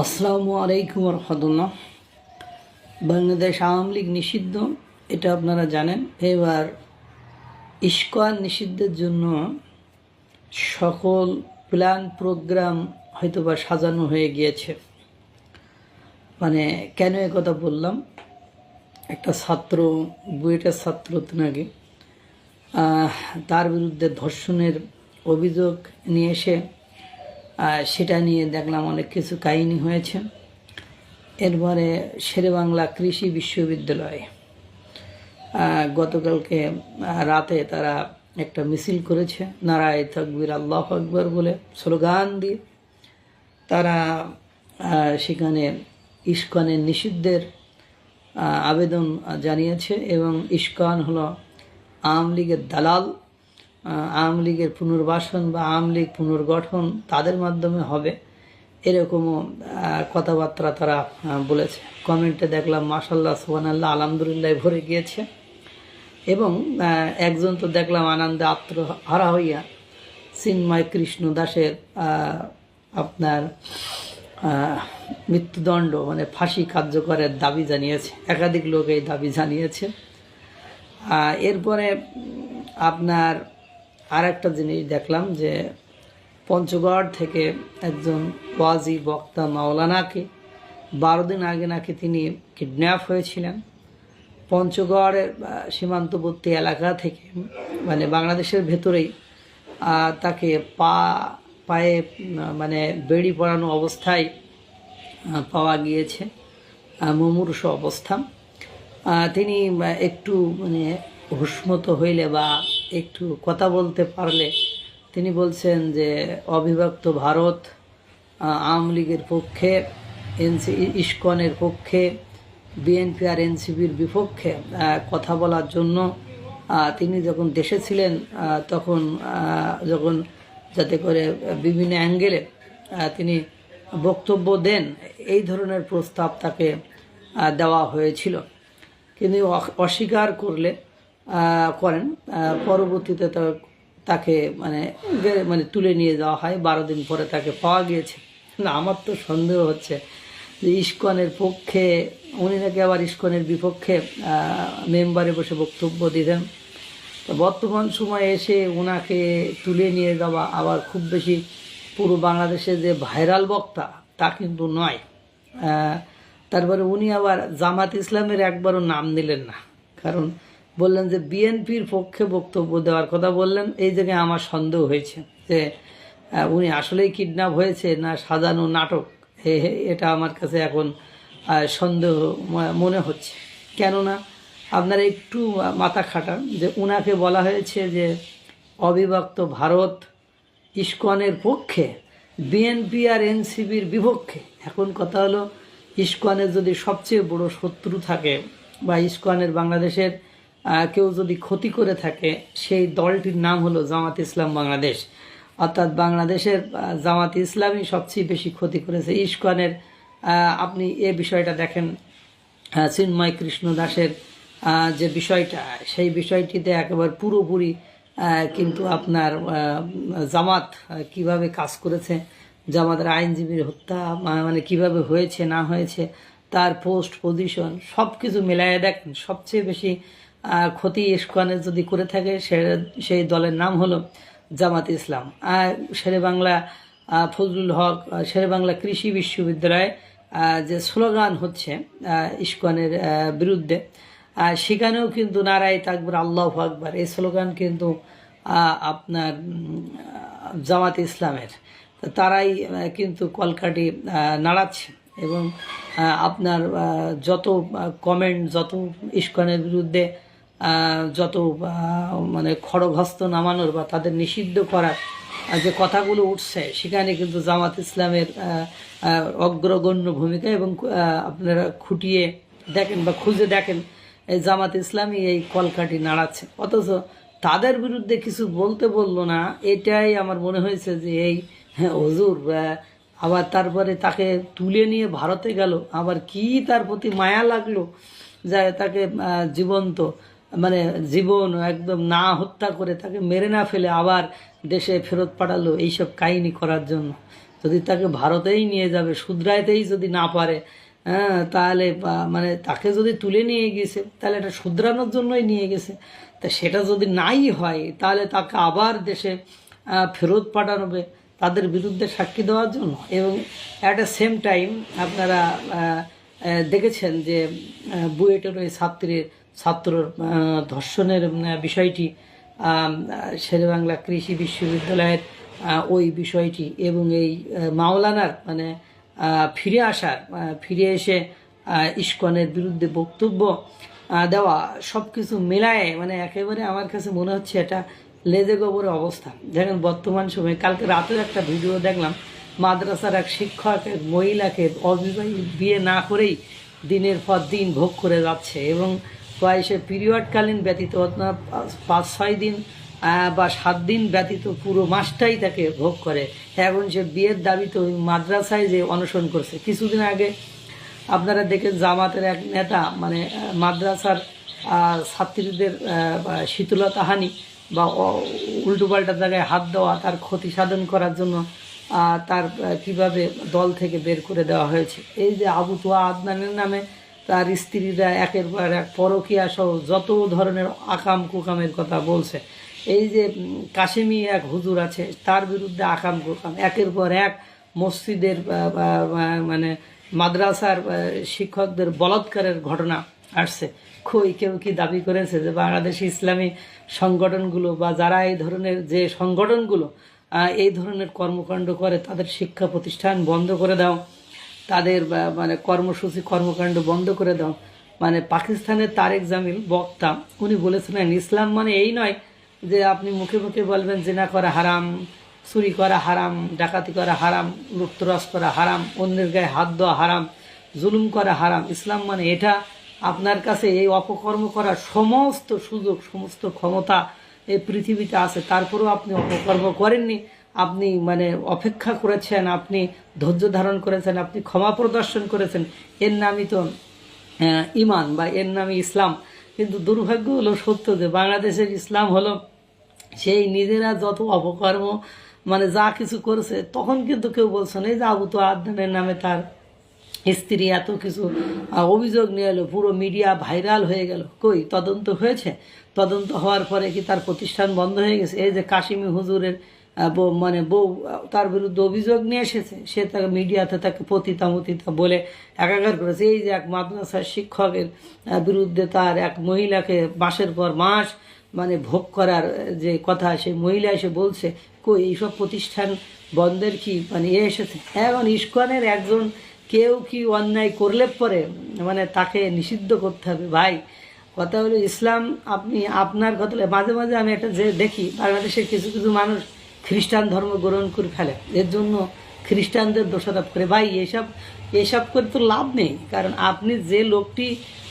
আসসালামু আলাইকুম রহমতুল্লাহ বাংলাদেশ আওয়ামী লীগ নিষিদ্ধ এটা আপনারা জানেন। এবার ইস্কোয়ান নিষিদ্ধের জন্য সকল প্ল্যান প্রোগ্রাম হয়তোবা সাজানো হয়ে গিয়েছে। মানে কেন কথা বললাম? একটা ছাত্র বুয়েটের ছাত্র আহ, তার বিরুদ্ধে ধর্ষণের অভিযোগ নিয়ে এসে সেটা নিয়ে দেখলাম অনেক কিছু কাহিনী হয়েছে। এরপরে শেরেবাংলা কৃষি বিশ্ববিদ্যালয়ে গতকালকে রাতে তারা একটা মিছিল করেছে, নারায় তকবির আল্লাহ আকবর বলে স্লোগান দিয়ে। তারা সেখানে ইস্কনের নিষিদ্ধের আবেদন জানিয়েছে এবং ইস্কন হলো আওয়ামী লীগের দালাল। আওয়ামী লীগের পুনর্বাসন বা আওয়ামী লীগ পুনর্গঠন তাদের মাধ্যমে হবে, এরকমও কথাবার্তা তারা বলেছে। কমেন্টে দেখলাম মাসাল্লাহ সোহানাল্লাহ আলহামদুলিল্লাহ, ভরে গিয়েছে। এবং একজন তো দেখলাম আনন্দে আত্মহারা হইয়া চিন্ময় কৃষ্ণ দাসের আপনার মৃত্যুদণ্ড মানে ফাঁসি কার্যকরের দাবি জানিয়েছে। একাধিক লোক এই দাবি জানিয়েছে। এরপরে, আপনার আর একটা জিনিস দেখলাম যে পঞ্চগড় থেকে একজন ওয়াজি বক্তা মাওলানাকে বারো দিন আগে নাকি তিনি কিডন্যাপ হয়েছিলেন। পঞ্চগড়ের সীমান্তবর্তী এলাকা থেকে মানে বাংলাদেশের ভেতরেই তাকে পা, পায়ে মানে বেড়ি পড়ানো অবস্থায় পাওয়া গিয়েছে মুমূর্ষ অবস্থা। তিনি একটু মানে হুসমত হইলে বা একটু কথা বলতে পারলে, তিনি বলছেন যে অবিভক্ত ভারত আওয়ামী লীগের পক্ষে, এনসি ইস্কনের পক্ষে, বিএনপি আর এনসিবির বিপক্ষে কথা বলার জন্য তিনি যখন দেশে ছিলেন তখন যখন যাতে করে বিভিন্ন অ্যাঙ্গেলে তিনি বক্তব্য দেন, এই ধরনের প্রস্তাব তাকে দেওয়া হয়েছিল। কিন্তু অস্বীকার করলে করেন। পরবর্তীতে তাকে মানে মানে তুলে নিয়ে যাওয়া হয়। বারো দিন পরে তাকে পাওয়া গিয়েছে। না, আমার তো সন্দেহ হচ্ছে যে ইস্কনের পক্ষে, উনি নাকি আবার ইস্কনের বিপক্ষে মেম্বারে বসে বক্তব্য দিতেন। তো বর্তমান সময়ে এসে ওনাকে তুলে নিয়ে যাওয়া আবার খুব বেশি পুরো বাংলাদেশে যে ভাইরাল বক্তা তা কিন্তু নয়। তারপরে উনি আবার জামাত ইসলামের একবারও নাম নিলেন না। কারণ বললেন যে, বিএনপির পক্ষে বক্তব্য দেওয়ার কথা বললেন। এই জায়গায় আমার সন্দেহ হয়েছে যে উনি আসলেই কিডন্যাপ হয়েছে না সাজানো নাটক? এটা আমার কাছে এখন সন্দেহ মনে হচ্ছে। কেননা আপনারা একটু মাথা খাটান যে, উনাকে বলা হয়েছে যে, অবিভক্ত ভারত ইস্কনের পক্ষে, বিএনপি আর এনসিবির বিপক্ষে। এখন কথা হলো, ইস্কনের যদি সবচেয়ে বড় শত্রু থাকে বা ইস্কনের বাংলাদেশের কেউ যদি ক্ষতি করে থাকে, সেই দলটির নাম হলো জামাত ইসলাম বাংলাদেশ। অর্থাৎ বাংলাদেশের জামাত ইসলামই সবচেয়ে বেশি ক্ষতি করেছে। ইস্কনের আপনি এ বিষয়টা দেখেন চিন্ময় কৃষ্ণ দাসের যে বিষয়টা, সেই বিষয়টিতে একেবারে পুরোপুরি কিন্তু আপনার জামাত কীভাবে কাজ করেছে, জামাতের আইনজীবীর হত্যা মানে কীভাবে হয়েছে, না হয়েছে, তার পোস্ট, পজিশন সব কিছু মিলাইয়ে দেখেন, সবচেয়ে বেশি ক্ষতি ইস্কনের যদি করে থাকে, সে, সেই দলের নাম হলো জামাত ইসলাম। আর শেরে বাংলা ফজলুল হক শেরে বাংলা কৃষি বিশ্ববিদ্যালয়ে যে স্লোগান হচ্ছে ইস্কনের বিরুদ্ধে সেখানেও কিন্তু নারায় তাকবর, আল্লাহ আকবর, এই স্লোগান কিন্তু আপনার জামাত ইসলামের। তারাই কিন্তু কলকাটি নাড়াচ্ছে এবং আপনার যত কমেন্ট যত ইস্কনের বিরুদ্ধে যত মানে খড়গহস্ত নামানোর বা তাদের নিষিদ্ধ করার যে কথাগুলো উঠছে সেখানে কিন্তু জামাত ইসলামের অগ্রগণ্য ভূমিকা এবং আপনারা খুঁটিয়ে দেখেন বা খুঁজে দেখেন এই জামাত ইসলামই এই কলকাটি নাড়াচ্ছে। অথচ তাদের বিরুদ্ধে কিছু বলতে বলল না এটাই আমার মনে হয়েছে যে এই হ্যাঁ, হুজুর আহ, আবার তারপরে তাকে তুলে নিয়ে ভারতে গেল আবার কি তার প্রতি মায়া লাগল? যা তাকে জীবন্ত মানে জীবন একদম না হত্যা করে তাকে মেরে না ফেলে আবার দেশে ফেরত পাঠালো এইসব কাহিনী করার জন্য। যদি তাকে ভারতেই নিয়ে যাবে শুদ্রাইতেই যদি না পারে হ্যাঁ তাহলে মানে তাকে যদি তুলে নিয়ে গেছে, তাহলে এটা শুধরানোর জন্যই নিয়ে গেছে। তা সেটা যদি নাই হয়, তাহলে তাকে আবার দেশে ফেরত পাঠানো হবে তাদের বিরুদ্ধে সাক্ষী দেওয়ার জন্য। এবং অ্যাট দ্য সেম টাইম আপনারা দেখেছেন যে বুয়েটের ওই ছাত্রীর ছাত্রর আহ, ধর্ষণের বিষয়টি শেরে বাংলা কৃষি বিশ্ববিদ্যালয়ের ওই বিষয়টি এবং এই মাওলানার মানে ফিরে আসার ফিরে এসে ইস্কনের বিরুদ্ধে বক্তব্য দেওয়া সব কিছু মেলায় মানে একেবারে আমার কাছে মনে হচ্ছে এটা লেজে গোবরে অবস্থা। দেখেন বর্তমান সময়ে কালকে রাতের একটা ভিডিও দেখলাম মাদ্রাসার এক শিক্ষক এক মহিলাকে অবিবাহিত বিয়ে না করেই দিনের পর দিন ভোগ করে যাচ্ছে এবং প্রায় সে পিরিয়ডকালীন ব্যতীত আপনার পাঁচ- ছয় দিন বা সাত দিন ব্যতীত পুরো মাসটাই তাকে ভোগ করে। এখন সে বিয়ের দাবিতে ওই মাদ্রাসায় যে অনশন করছে। কিছুদিন আগে আপনারা দেখেন জামাতের এক নেতা মানে মাদ্রাসার ছাত্রীদের আহ, বা শীতলতাহানি বা উল্টোপাল্টা জায়গায় হাত দেওয়া তার ক্ষতি সাধন করার জন্য তার কীভাবে দল থেকে বের করে দেওয়া হয়েছে। এই যে আবু তোয়া আদনানের নামে তার স্ত্রীরা একের পর এক পরকিয়া সহ যত ধরনের আকাম কুকামের কথা বলছে। এই যে কাশেমি এক হুজুর আছে, তার বিরুদ্ধে আকাম কুকাম। একের পর এক মসজিদের মানে মাদ্রাসার শিক্ষকদের বলাৎকারের ঘটনা আসছে। কই, কেউ কি দাবি করেছে যে বাংলাদেশ ইসলামী সংগঠনগুলো বা যারা এই ধরনের যে সংগঠনগুলো এই ধরনের কর্মকাণ্ড করে, তাদের শিক্ষা প্রতিষ্ঠান বন্ধ করে দাও? তাদের মানে কর্মসূচি, কর্মকাণ্ড বন্ধ করে দাও। মানে পাকিস্তানের তারেক জামিল বক্তা, উনি বলেছিলেন, ইসলাম মানে এই নয় যে আপনি মুখে মুখে বলবেন জেনা করা হারাম, চুরি করা হারাম, ডাকাতি করা হারাম লুপ্তরাজ করা হারাম, অন্যের গায়ে হাত দেওয়া হারাম, জুলুম করা হারাম। ইসলাম মানে এটা। আপনার কাছে এই অপকর্ম করার সমস্ত সুযোগ, সমস্ত ক্ষমতা এই পৃথিবীতে আছে। তারপরেও আপনি অপকর্ম করেননি। আপনি মানে অপেক্ষা করেছেন, আপনি ধৈর্য ধারণ করেছেন, আপনি ক্ষমা প্রদর্শন করেছেন। এর নামই তো ইমান বা এর নামই ইসলাম। কিন্তু দুর্ভাগ্য হলো সত্য যে বাংলাদেশের ইসলাম হলো সেই নিজেরা যত অপকর্ম মানে যা কিছু করেছে, তখন কিন্তু কেউ বলছে না, এই যে আবু তো আদানের নামে তার স্ত্রী এত কিছু অভিযোগ নিয়ে এলো, পুরো মিডিয়া ভাইরাল হয়ে গেল। কই, তদন্ত হয়েছে? তদন্ত হওয়ার পরে কি তার প্রতিষ্ঠান বন্ধ হয়ে গেছে? এই যে কাশিমি হুজুরের মানে বউ, তার বিরুদ্ধে অভিযোগ নিয়ে এসেছে। সে তাকে মিডিয়াতে তাকে পতিতা মতিতা বলে একাকার করেছে। এই যে এক মাদ্রাসার শিক্ষকের বিরুদ্ধে তার এক মহিলাকে মাসের পর মাস মানে ভোগ করার যে কথা সেই মহিলা এসে বলছে, কই, এইসব প্রতিষ্ঠান বন্ধের কি? মানে এ এসেছে। এখন ইস্কনের একজন কেউ কি অন্যায় করলে পরে মানে তাকে নিষিদ্ধ করতে হবে? ভাই, কথা হলো ইসলাম, আপনি আপনার কথা মাঝে মাঝে আমি একটা যে দেখি, বাংলাদেশের কিছু কিছু মানুষ খ্রিস্টান ধর্ম গ্রহণ করে ফেলে। এর জন্য খ্রিস্টানদের দোষারোপ করে। ভাই, এসব এসব করে তো লাভ নেই। কারণ আপনি যে লোকটি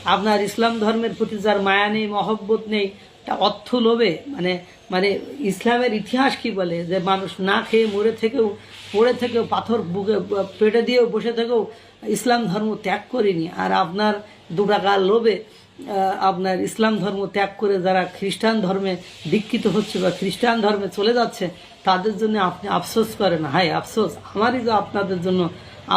আপনার ইসলাম ধর্মের প্রতি যার মায়া নেই, মহব্বত নেই, তা অর্থ লোভে মানে মানে ইসলামের ইতিহাস কি বলে? যে মানুষ না খেয়ে মরে থেকেও, পড়ে থেকেও, পাথর বুকে, পেটে দিয়েও বসে থেকেও ইসলাম ধর্ম ত্যাগ করিনি। আর আপনার দু টাকার লোভে আপনার ইসলাম ধর্ম ত্যাগ করে যারা খ্রিস্টান ধর্মে দীক্ষিত হচ্ছে বা খ্রিস্টান ধর্মে চলে যাচ্ছে, তাদের জন্য আপনি আফসোস করেন। হাই আফসোস। আমারই তো আপনাদের জন্য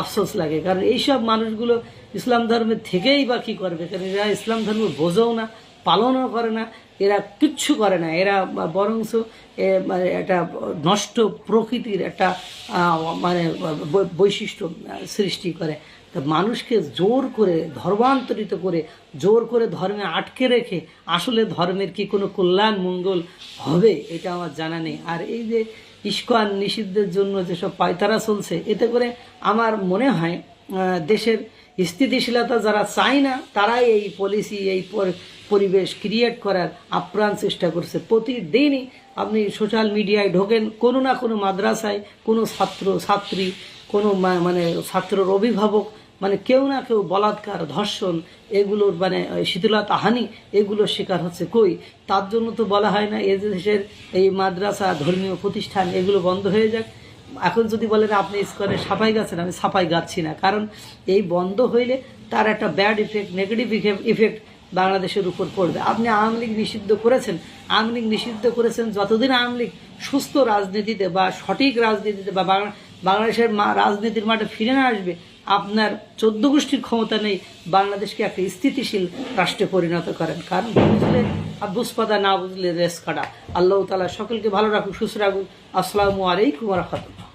আফসোস লাগে। কারণ এইসব মানুষগুলো ইসলাম ধর্মের থেকেই বা কী করবে? কারণ এরা ইসলাম ধর্ম বোঝেও না, পালনও করে না, এরা কিচ্ছু করে না। এরা বরংস মানে একটা নষ্ট প্রকৃতির একটা মানে বৈশিষ্ট্য সৃষ্টি করে। মানুষকে জোর করে, ধর্মান্তরিত করে, জোর করে ধর্মে আটকে রেখে আসলে ধর্মের কি কোনো কল্যাণ, মঙ্গল হবে এটা আমার জানা নেই। আর এই যে ইস্কন নিষিদ্ধের জন্য যেসব পায়তারা চলছে, এতে করে আমার মনে হয় দেশের স্থিতিশীলতা যারা চায় না, তারাই এই পলিসি এই পরিবেশ ক্রিয়েট করার আপ্রাণ চেষ্টা করছে। প্রতিদিনই আপনি সোশ্যাল মিডিয়ায় ঢোকেন, কোনো না কোনো মাদ্রাসায় কোনো ছাত্র, ছাত্রী, কোনো মানে ছাত্রর অভিভাবক মানে কেউ না কেউ বলাৎকার, ধর্ষণ, এগুলোর মানে শীতলতা হানি, এগুলোর শিকার হচ্ছে কই? তার জন্য তো বলা হয় না এ দেশের এই মাদ্রাসা, ধর্মীয় প্রতিষ্ঠান, এগুলো বন্ধ হয়ে যাক। এখন যদি বলেন আপনি স্কোয়ারে সাফাই গাছেন, আমি সাফাই গাচ্ছি না। কারণ এই বন্ধ হইলে তার একটা ব্যাড ইফেক্ট নেগেটিভ ইফেক্ট বাংলাদেশের উপর পড়বে। আপনি আওয়ামী লীগ নিষিদ্ধ করেছেন। আওয়ামী লীগ নিষিদ্ধ করেছেন যতদিন আওয়ামী লীগ সুস্থ রাজনীতিতে বা সঠিক রাজনীতিতে বা বাংলাদেশের মা রাজনীতির মাঠে ফিরে না আসবে আপনার চোদ্দ গোষ্ঠীর ক্ষমতা নেই, বাংলাদেশকে একটা স্থিতিশীল রাষ্ট্রে পরিণত করেন। কারণ বুঝলে আব্বুসপাদা না বুঝলে রেস কাটা। আল্লাহ তালা সকলকে ভালো রাখুন সুস্থ রাখুন আসসালামু আলাইকুম রহমতুল্লাহ।